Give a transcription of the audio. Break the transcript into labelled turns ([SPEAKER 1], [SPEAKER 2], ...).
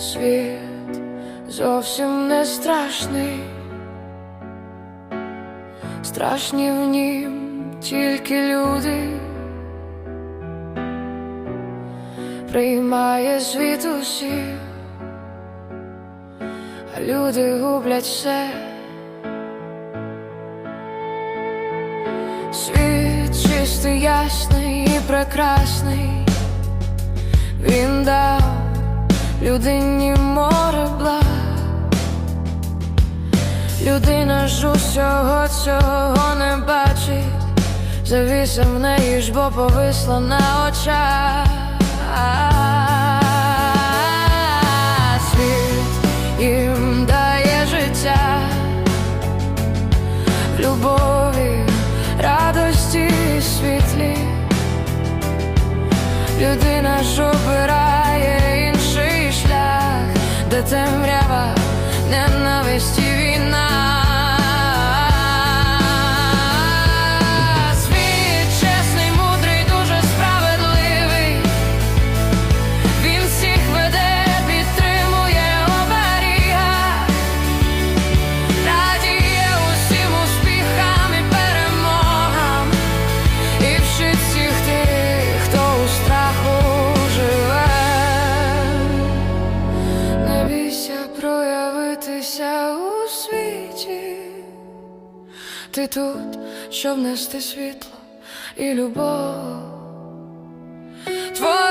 [SPEAKER 1] Світ зовсім не страшний, страшні в нім тільки люди, приймає світ усіх, а люди гублять все. Світ чистий, ясний і прекрасний, людині море благ. Людина ж усього цього не бачить, завіса в неї ж бо повисла на очах. Світ їм дає життя любові, радості світлі. Людина ж обирає September проявитися у світі. Ти тут, щоб нести світло і любов. Твоя